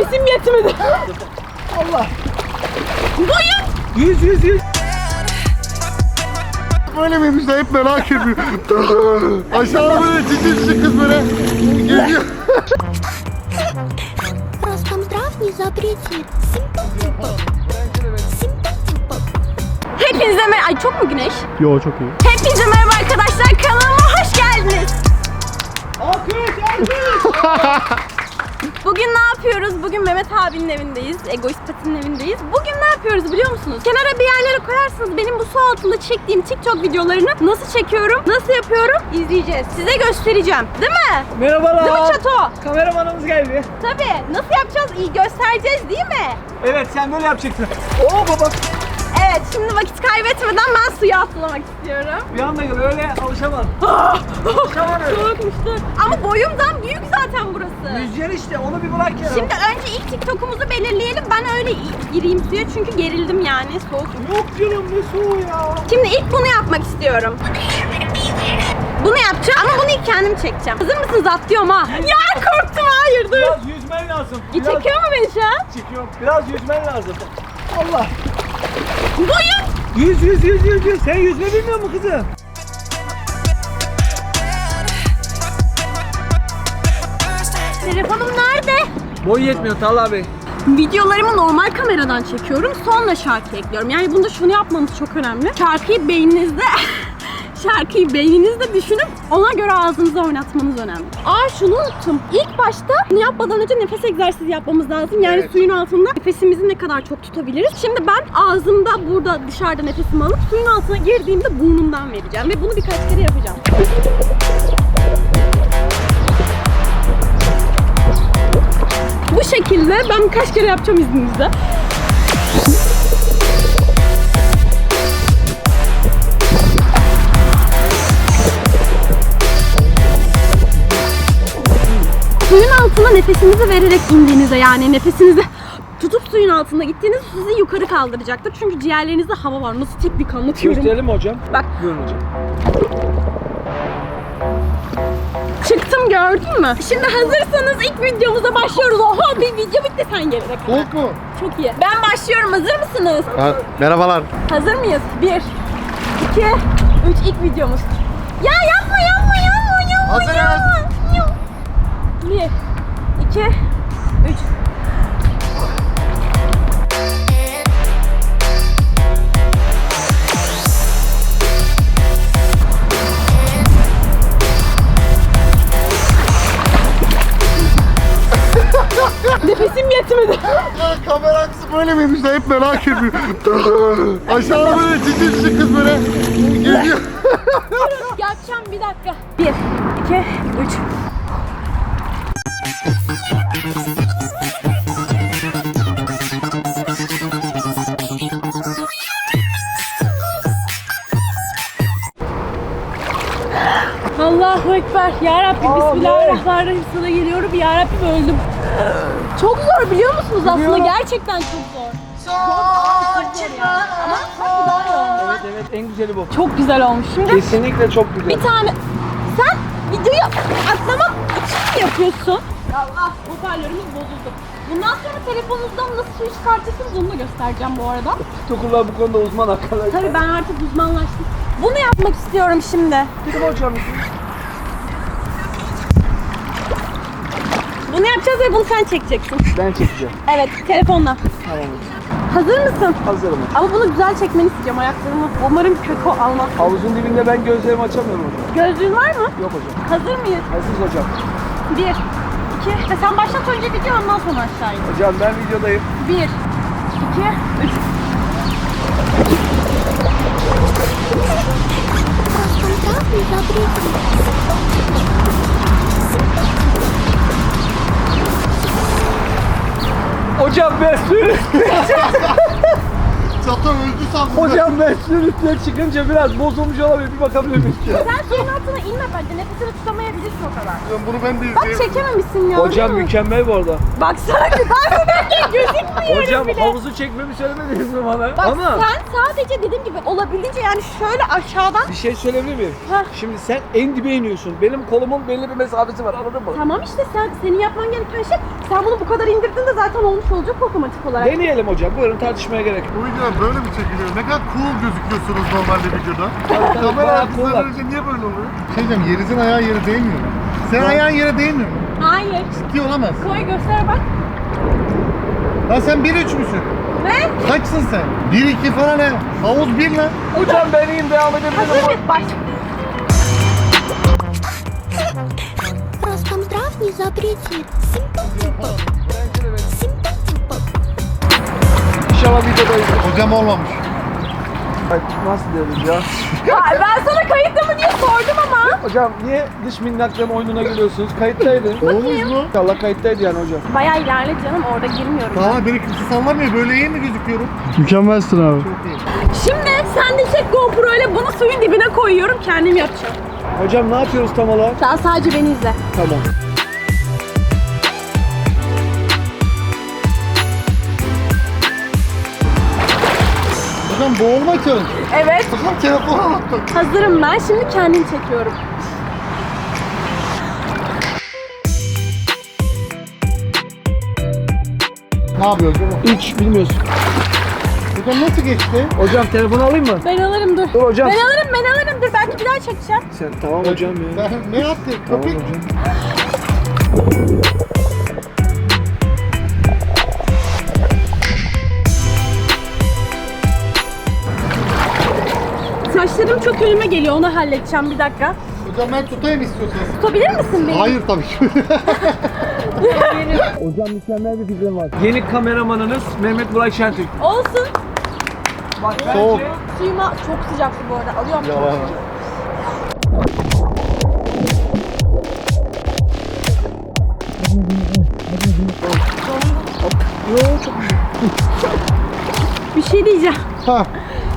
Nefesim yetmedi. Allah. Boyun. Yüz yüz yüz. Böyle miymiş de hep merak ediyorum. Aşağıda böyle cici cici kız böyle geliyor. Роскомздрав не запретит. Симпатипа. Симпатипа. Hepinize merhaba. Ay çok mu güneş? Yo çok iyi. Hepinize merhaba arkadaşlar. Kanalıma hoş geldiniz. Alkış alkış. Bugün ne yapıyoruz? Bugün Mehmet abinin evindeyiz. Egoist Pati'nin evindeyiz. Bugün ne yapıyoruz biliyor musunuz? Kenara bir yerlere koyarsınız. Benim bu su altında çektiğim TikTok videolarını nasıl çekiyorum, nasıl yapıyorum izleyeceğiz. Size göstereceğim. Değil mi? Merhabalar. Değil mi Çato? Kameramanımız geldi. Tabii. Nasıl yapacağız? İyi göstereceğiz değil mi? Evet sen böyle yapacaksın. Oo baba. Evet, şimdi vakit kaybetmeden ben suya atlamak istiyorum. Bir anda gel öyle alışamam. Alışamam öyle. Soğukmuştu. Ama boyumdan büyük zaten burası. Rüzgar işte onu bir bırak ya. Şimdi önce ilk TikTok'umuzu belirleyelim. Ben öyle gireyim suya çünkü gerildim yani soğuk. Yok canım ne soğuğu ya. Şimdi ilk bunu yapmak istiyorum. Bunu yapacağım ama bunu ilk kendim çekeceğim. Hazır mısınız? Atlıyorum ha. Ya korktum hayır dur. Biraz yüzmen lazım. Biraz çekiyor mu beni şu an? Çekiyorum. Biraz yüzmen lazım. Allah. Boyum. Yüz yüz yüz yüz yüz. Sen yüzme bilmiyor musun kızım? Telefonum nerede? Boy yetmiyor Talha Bey. Videolarımı normal kameradan çekiyorum. Sonra şarkı ekliyorum. Yani bunda şunu yapmanız çok önemli. Şarkıyı beyninizde şarkıyı beyninizde düşünüp ona göre ağzınıza oynatmanız önemli. Aa şunu unuttum. İlk başta bunu yapmadan önce nefes egzersizi yapmamız lazım. Yani Evet. suyun altında nefesimizi ne kadar çok tutabiliriz. Şimdi ben ağzımda burada dışarıda nefesimi alıp suyun altına girdiğimde burnumdan vereceğim. Ve bunu birkaç kere yapacağım. Bu şekilde ben birkaç kere yapacağım izninizle. Suyun altına nefesinizi vererek indiğinizde yani nefesinizi tutup suyun altında gittiğinizde sizi yukarı kaldıracaktır. Çünkü ciğerlerinizde hava var. Nasıl teknik anlatıyorum. Gösterelim mi hocam? Bak Buyurun hocam. çıktım gördün mü? Şimdi hazırsanız ilk videomuza başlıyoruz. Oha bir video bitti sen gelene kadar. Soğuk mu? Çok iyi. Ben başlıyorum. Hazır mısınız? Ha, merhabalar. Hazır mıyız? Bir, iki, üç. ilk videomuz. Ya yapma yapma yapma yapma Hazırız. yapma. Bir, iki, üç. Nefesim yetmedi. Ya kamera arkası böyle miymiş de hep merak ediyorum. Aşağıda böyle cici cici kız böyle geliyor. Yapacağım bir dakika. Bir, iki, üç. Allahu Ekber. Ya Rabbi Bismillahirrahmanirrahim sana geliyorum. Ya Rabbim öldüm. Çok zor biliyor musunuz aslında? Gerçekten çok zor. Evet evet en güzeli bu. Çok güzel olmuş. Şimdi Kesinlikle çok güzel. bir tane sen videoyu atlamak için mi yapıyorsun? Allah hoparlörümüz bozuldu. Bundan sonra telefonunuzdan nasıl suyu çıkartırsınız onu da göstereceğim bu arada. TikToker'lar bu konuda uzman arkadaşlar. Tabii ben artık uzmanlaştım. Bunu yapmak istiyorum şimdi. Dedim hocam. Bunu yapacağız ve bunu sen çekeceksin. Ben çekeceğim. Evet, telefonla. Tamam. Hazır mısın? Hazırım. Ama bunu güzel çekmeni istiyorum ayaklarımı. Umarım kötü almaz. Havuzun dibinde ben gözlerimi açamıyorum hocam. Gözlüğün var mı? Yok hocam. Hazır mıyız? Hazırız hocam. Bir, 2 ve sen başlat önce video ondan sonra aşağı in. Hocam ben videodayım. 1 2 3 Hocam ben sürüyorum. Çatı öldü sandım. Hocam ben suyun üstüne çıkınca biraz bozulmuş olabilir. Bir bakabilir miyiz? Sen suyun altına inme bence. Nefesini tutamayabilirsin o kadar. Bunu ben de Bak izleyeyim. çekememişsin ya. Hocam değil mi? mükemmel bu arada. Baksana ki ben buradayken gözükmüyorum Hocam bile. havuzu çekmemi söylemediniz mi bana? Bak Ama sen sadece dediğim gibi olabildiğince yani şöyle aşağıdan bir şey söyleyebilir miyim? Heh. Şimdi sen en dibe iniyorsun. Benim kolumun belli bir mesafesi var anladın mı? Tamam işte sen senin yapman gereken şey sen bunu bu kadar indirdin de zaten olmuş olacak otomatik olarak. Deneyelim hocam. Buyurun tartışmaya gerek yok. Bu böyle mi çekiliyor? Ne kadar cool gözüküyorsunuz normalde videoda. tabii, Kamera bayağı arkasından cool'lar. önce niye böyle oluyor? Şey diyeceğim, Yeriz'in ayağı yere değmiyor. Sen ayağın yere değmiyor mu? Hayır. Ciddi olamaz. Koy göster bak. Lan sen 1-3 müsün? Ne? Kaçsın sen? 1-2 falan he. Havuz 1 lan. Hocam ben iyiyim devam edebilirim. Hazır mıyız? Baş. Роскомздрав не запретит. Симпл-тимпл. İnşallah videodayız. Hocam olmamış. Ay, Nasıl diyoruz ya? Ay, ben sana kayıtlı mı diye sordum ama. Hocam niye dış minnaklama oyununa giriyorsunuz? Kayıttaydı. Olmuş mu? İnşallah kayıttaydı yani hocam. Bayağı ilerle canım orada girmiyorum. Tamam beni kimse sallamıyor. Böyle iyi mi gözüküyorum? Mükemmelsin abi. Çok iyi. Şimdi sen de çek GoPro ile bunu suyun dibine koyuyorum kendim yapacağım. Hocam ne yapıyoruz tam olarak? Sen sadece beni izle. Tamam. Hocam boğulma challenge. Evet. Hocam telefonu unuttum. Hazırım ben. Şimdi kendim çekiyorum. Ne yapıyor hocam? Hiç bilmiyorsun. Hocam nasıl geçti? Hocam telefonu alayım mı? Ben alırım dur. Dur hocam. Ben alırım ben alırım dur. Belki bir daha çekeceğim. Sen tamam hocam ya. Ne yaptın? Tamam Köpek. hocam. Saçlarım çok önüme geliyor. Onu halledeceğim bir dakika. Hocam ben tutayım istiyorsanız. Tutabilir misin beni? Hayır tabii ki. Hocam mükemmel bir fikrim var. Yeni kameramanınız Mehmet Burak Şentürk. Olsun. Bak Soğuk. Suyuma çok sıcaktı bu arada. Alıyorum. Yalan. Bir şey diyeceğim. Ha.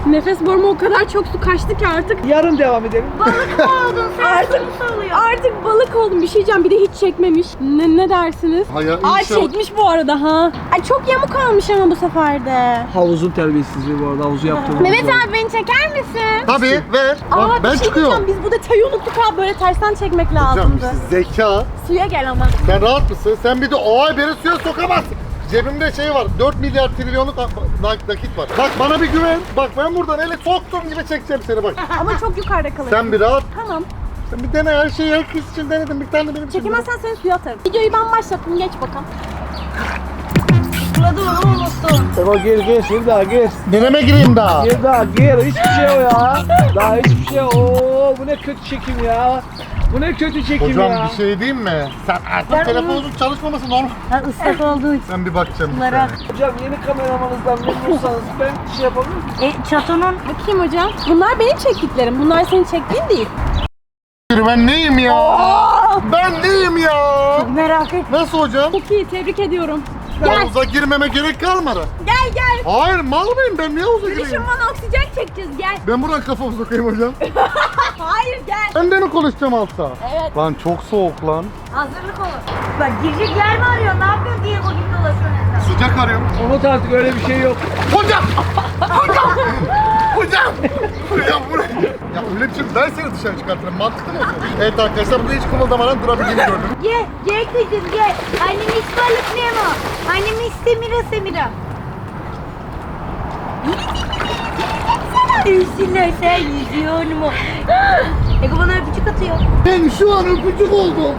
Nefes boruma o kadar çok su kaçtı ki artık Yarın devam edelim. oldun sen artık, artık balık oldum. Bir şey diyeceğim. Bir de hiç çekmemiş. Ne, ne dersiniz? Hayır Ay inşallah. çekmiş bu arada ha. Ay çok yamuk almış ama bu sefer de. Havuzun terbiyesizliği bu arada. Havuzu yaptığımız Mehmet abi beni çeker misin? Tabii ver. Aa, Bak, ben şey çıkıyorum. diyeceğim. Biz bu detayı unuttuk ha. Böyle tersten çekmek Hocam lazımdı. işte zeka. Suya gel ama. Sen rahat mısın? Sen bir de o ay beni suya sokamazsın. Cebimde şey var. 4 milyar trilyonluk nak- nakit var. Bak bana bir güven. Bak ben buradan ele soktuğum gibi çekeceğim seni bak. Ama çok yukarıda kalır. Sen bir rahat. Tamam. Sen bir dene her şeyi herkes için denedim. Bir tane benim için. Çekemezsen seni suya atarım. Videoyu ben başlattım. Geç bakalım. Eva gir gir daha gir. Deneme gireyim daha. Gir daha gir. Hiçbir şey o ya. Daha hiçbir şey. Oo bu ne kötü çekim ya. Bu ne kötü çekim Hocam ya. bir şey diyeyim mi? Sen artık telefonun çalışmaması normal. Ha ıslak olduğu için. Ben bir bakacağım. bir Bunlara- saniye. Hocam yeni kameramanızdan memnunsanız ben şey yapabilir miyim? E çatonun... Bakayım hocam. Bunlar benim çektiklerim. Bunlar senin çektiğin değil. Ben neyim ya? Ben neyim ya? Merak et. Nasıl hocam? Çok iyi. Tebrik ediyorum. Gel. Havuza girmeme gerek kalmadı. Gel gel. Hayır mal mıyım ben niye havuza Düşün gireyim? bana oksijen çekeceğiz. Gel. Ben buradan kafamı sokayım hocam. Gel. Ben de mi konuşacağım altta? Evet. Lan çok soğuk lan. Hazırlık olun. Bak girecek yer mi arıyor? Ne yapıyorsun diye o gibi dolaşıyorsun Sıcak arıyorum. Unut artık öyle bir şey yok. Hocam! Hocam! Hocam! Hocam bu ne? Ya öyle bir şey ben seni dışarı çıkartırım. Mantıklı mı? Evet arkadaşlar burada hiç kımıldamadan durabildiğini gördüm. Ye, ye kızım ye. Annem ısmarlık Nemo. Annem istemira semira. Üstüne sen yüzüyorsun mu? Ego bana öpücük atıyor. Ben şu an öpücük oldum.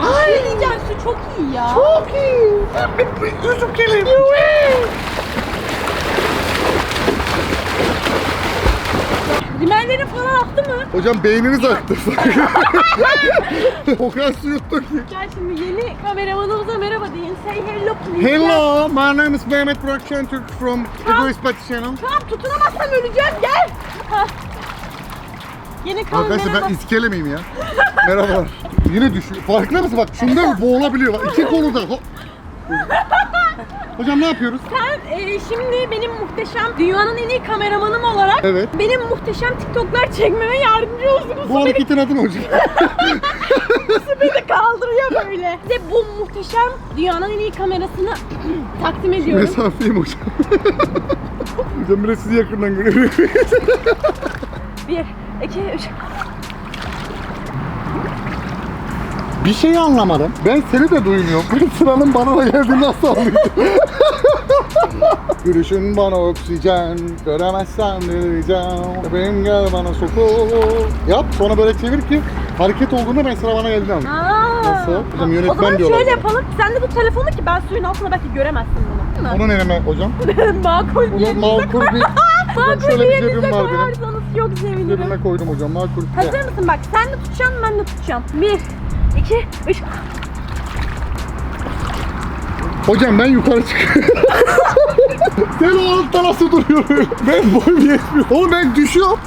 Ay diyeceğim su çok iyi ya. Çok iyi. Üzüm gelin. Rimelleri falan attı mı? Hocam beyniniz aktı. o kadar su yuttu ki. Gel şimdi yeni kameramanımıza merhaba deyin. Say hello please. Hello, my name is Mehmet Burak Şentürk from Egoist Party Channel. Tamam tutunamazsam öleceğim gel. Yeni Arkadaşlar ben kameraman. iskele miyim ya? Merhabalar. Yine düşüyor. Farkında mısın bak şunda boğulabiliyor. Bak iki kolu da. Hocam ne yapıyoruz? Sen e, şimdi benim muhteşem dünyanın en iyi kameramanım olarak Evet. benim muhteşem TikTok'lar çekmeme yardımcı olsunuz. Bu hareketin adı ne hocam? beni kaldırıyor böyle. Size bu muhteşem dünyanın en iyi kamerasını takdim ediyorum. Mesafeyim hocam. hocam biraz sizi yakından görebilirim. Bir, iki, üç. Bir şeyi anlamadım. Ben seni de duymuyorum. Bu sıranın bana da geldiğini nasıl anlayacağım? Gülüşün bana oksijen, göremezsen delireceğim. Benim gel bana sokul. Yap, sonra böyle çevir ki hareket olduğunda ben sıra bana geldiğini anlayayım. Aa. Nasıl? Hocam O yönetmen zaman diyorlar. şöyle yapalım. Sen de bu telefonu ki ben suyun altında belki göremezsin bunu. Değil mi? Bunu nereme hocam? Makul bir Bunu yerinize makul bir... Makul şöyle bir bir cebim var benim. koyarsanız çok sevinirim. Cebime koydum hocam, makul. Hazır mısın bak sen de tutacaksın ben de tutacağım. Bir, iki, üç. Hocam ben yukarı çıkıyorum. Sen o altta nasıl duruyorsun? Ben boyum yetmiyor. Oğlum ben düşüyorum.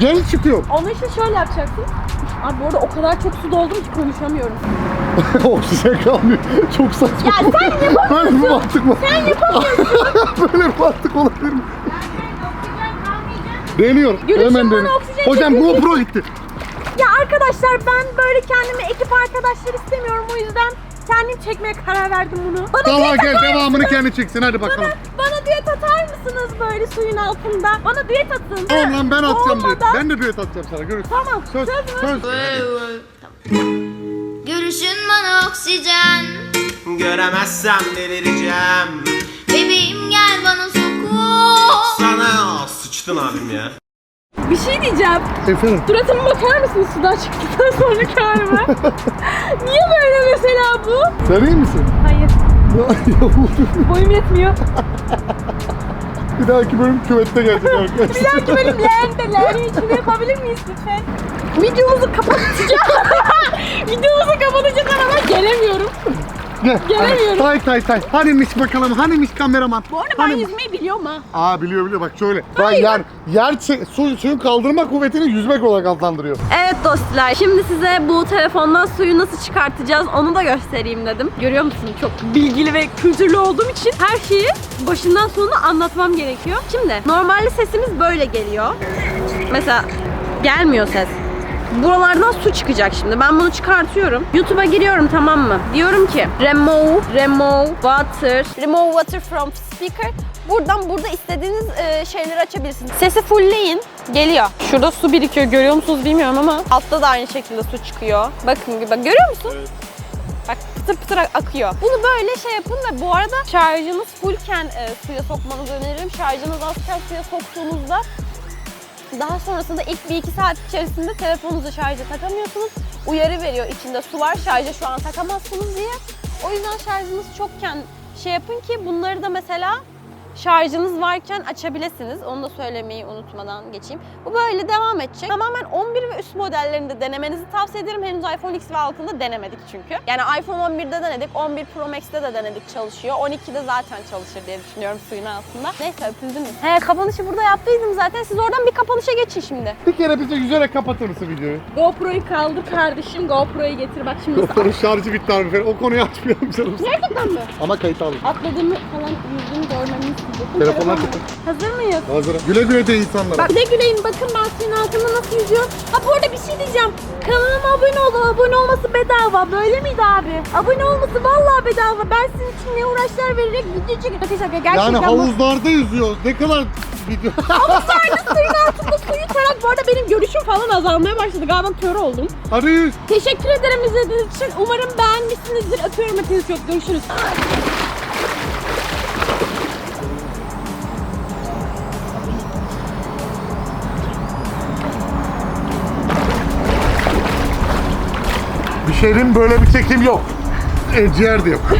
Gel çıkıyorum. Onu işte şöyle yapacaksın. Abi bu arada o kadar çok su doldum ki konuşamıyorum. Oksijen kalmıyor. Çok saçma. Ya sen yapamıyorsun. Böyle bir mantık var. Sen yapamıyorsun. Böyle bir mantık olabilir mi? Deniyorum. Gülüşün Hemen bana oksijen Hocam çekmeyecek. GoPro gitti. ya arkadaşlar ben böyle kendime ekip arkadaşlar istemiyorum o yüzden kendim çekmeye karar verdim bunu. Bana düet gel atar devamını mısınız? kendi çeksin hadi bakalım. Bana, bana düet atar mısınız böyle suyun altında? Bana düet atın. Tamam lan ben atacağım düet. Olmadan- Ben de düet atacağım sana görürsün. Tamam. Söz, Söz mü? söz. Görüşün bana oksijen Göremezsem delireceğim Bebeğim gel bana sokul Sana sıçtın abim ya Bir şey diyeceğim. Efendim. Suratıma bakar mısınız sudan çıktıktan sonraki halime? Niye böyle mesela bu? Sen iyi misin? Hayır. Boyum yetmiyor. bir dahaki bölüm küvette gelecek Bir arkadaşlar. dahaki bölüm leğende, leğenin içinde yapabilir miyiz lütfen? Videomuzu kapatacağız. Videomuzu kapatacağız ama gelemiyorum. Gel. Gelemiyorum. Tay tay tay. Hanimiş bakalım. Hanimiş kameraman. Bu arada ben Hani- yüzmeyi biliyorum ha. Aa biliyor biliyor bak şöyle. Hayır. yer, yer su, suyun kaldırma kuvvetini yüzmek olarak adlandırıyor. Evet dostlar, şimdi size bu telefondan suyu nasıl çıkartacağız onu da göstereyim dedim. Görüyor musun? Çok bilgili ve kültürlü olduğum için her şeyi başından sonuna anlatmam gerekiyor. Şimdi normalde sesimiz böyle geliyor. Mesela gelmiyor ses. Buralardan su çıkacak şimdi. Ben bunu çıkartıyorum. YouTube'a giriyorum tamam mı? Diyorum ki remove, remove water, remove water from speaker. Buradan burada istediğiniz e, şeyleri açabilirsiniz. Sesi fullleyin. Geliyor. Şurada su birikiyor. Görüyor musunuz bilmiyorum ama altta da aynı şekilde su çıkıyor. Bakın bak görüyor musun? Bak pıtır pıtır ak- akıyor. Bunu böyle şey yapın ve bu arada şarjınız fullken e, suya sokmanızı öneririm. Şarjınız azken suya soktuğunuzda daha sonrasında ilk bir iki saat içerisinde telefonunuzu şarja takamıyorsunuz. Uyarı veriyor içinde su var şarja şu an takamazsınız diye. O yüzden şarjınız çokken şey yapın ki bunları da mesela şarjınız varken açabilirsiniz. Onu da söylemeyi unutmadan geçeyim. Bu böyle devam edecek. Tamamen 11 ve üst modellerinde denemenizi tavsiye ederim. Henüz iPhone X ve altında denemedik çünkü. Yani iPhone 11'de denedik, 11 Pro Max'te de denedik çalışıyor. 12'de zaten çalışır diye düşünüyorum suyun altında. Neyse öpüldüm mü? He kapanışı burada yaptıydım zaten. Siz oradan bir kapanışa geçin şimdi. Bir kere bize yüzerek kapatır mısın videoyu? GoPro'yu kaldır kardeşim. GoPro'yu getir bak şimdi. Doktorun şarjı bitti abi. O konuyu açmayalım canım. Gerçekten mi? Ama kayıt aldım. Atladığımı falan yüzünü görmemi isteyecektim. Telefonlar Telefon- çıktı. Hazır mıyız? Hazırım. Güle güle de insanlara. Bak ne güleyin bakın ben suyun altında nasıl yüzüyorum. Ha bu arada bir şey diyeceğim. Kanalıma abone olun. Abone olması bedava. Böyle miydi abi? Abone olması vallahi bedava. Ben sizin için ne uğraşlar vererek video çekiyorum. Şaka şaka gerçekten yani bu- havuzlarda yüzüyoruz. Ne kadar video. Sadece suyun altında su yutarak bu arada benim görüşüm falan azalmaya başladı. Galiba kör oldum. Hadi. Teşekkür ederim izlediğiniz için. Umarım beğenmişsinizdir. Öpüyorum hepinizi çok. Görüşürüz. Şeyin böyle bir çekim yok. E, ciğer de yok.